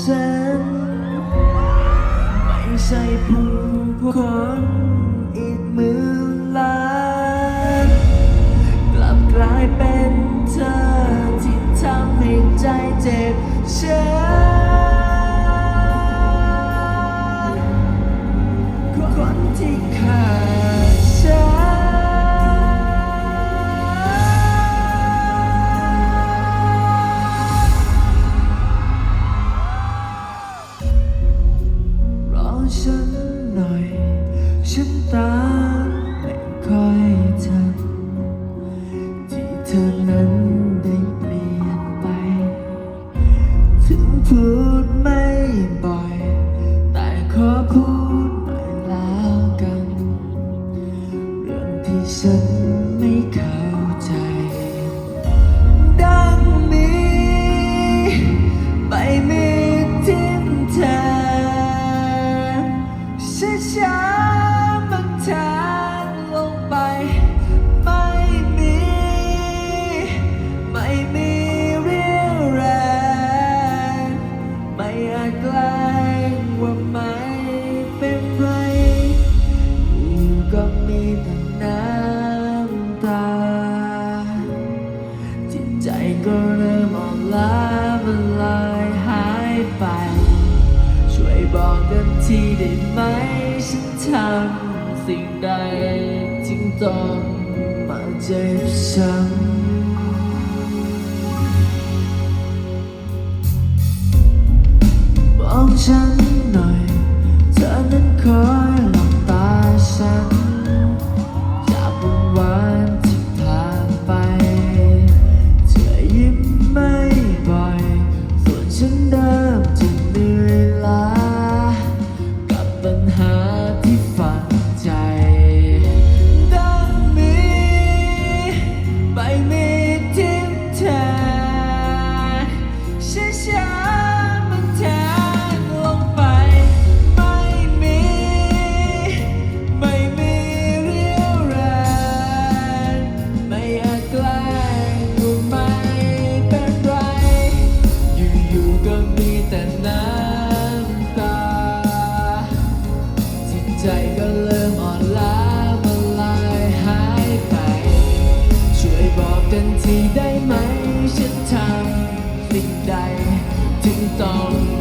ฉันไม่ใช่ผู้คน หน่อย ฉันตามไม่คอยทำที่เธอนั้นได้เปลี่ยนไป ถึงพูดไม่บ่อย แต่ขอพูดหน่อยแล้วกัน เรื่องที่ฉัน กลาว่าไมเป็นไรยูก็มีแต่น้ำตา จิตใจก็เริ่มอ่อนล้ามัลายหายไป ช่วยบอกกันทีได้ไหม ฉันทำสิ่งใดจึงต้องมาเจ็บช้ำ กันทีได้ไหมฉันทำสิ่งใดถึงต้อง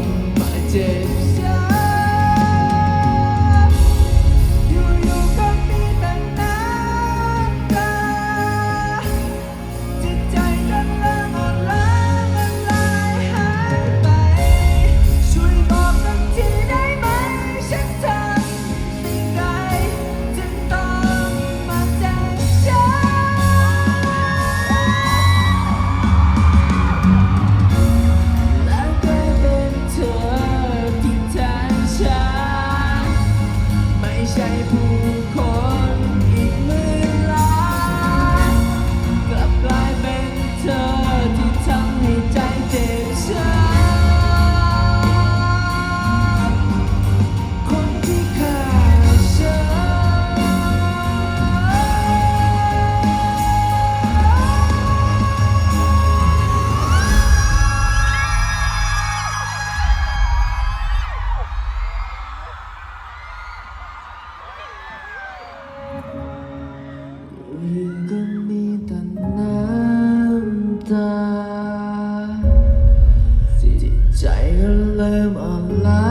ริ่มอ่อนล้า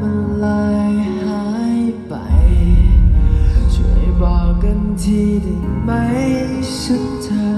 มันลายหายไป ช่วยบอกกันทีได้ไหมสุดท้าย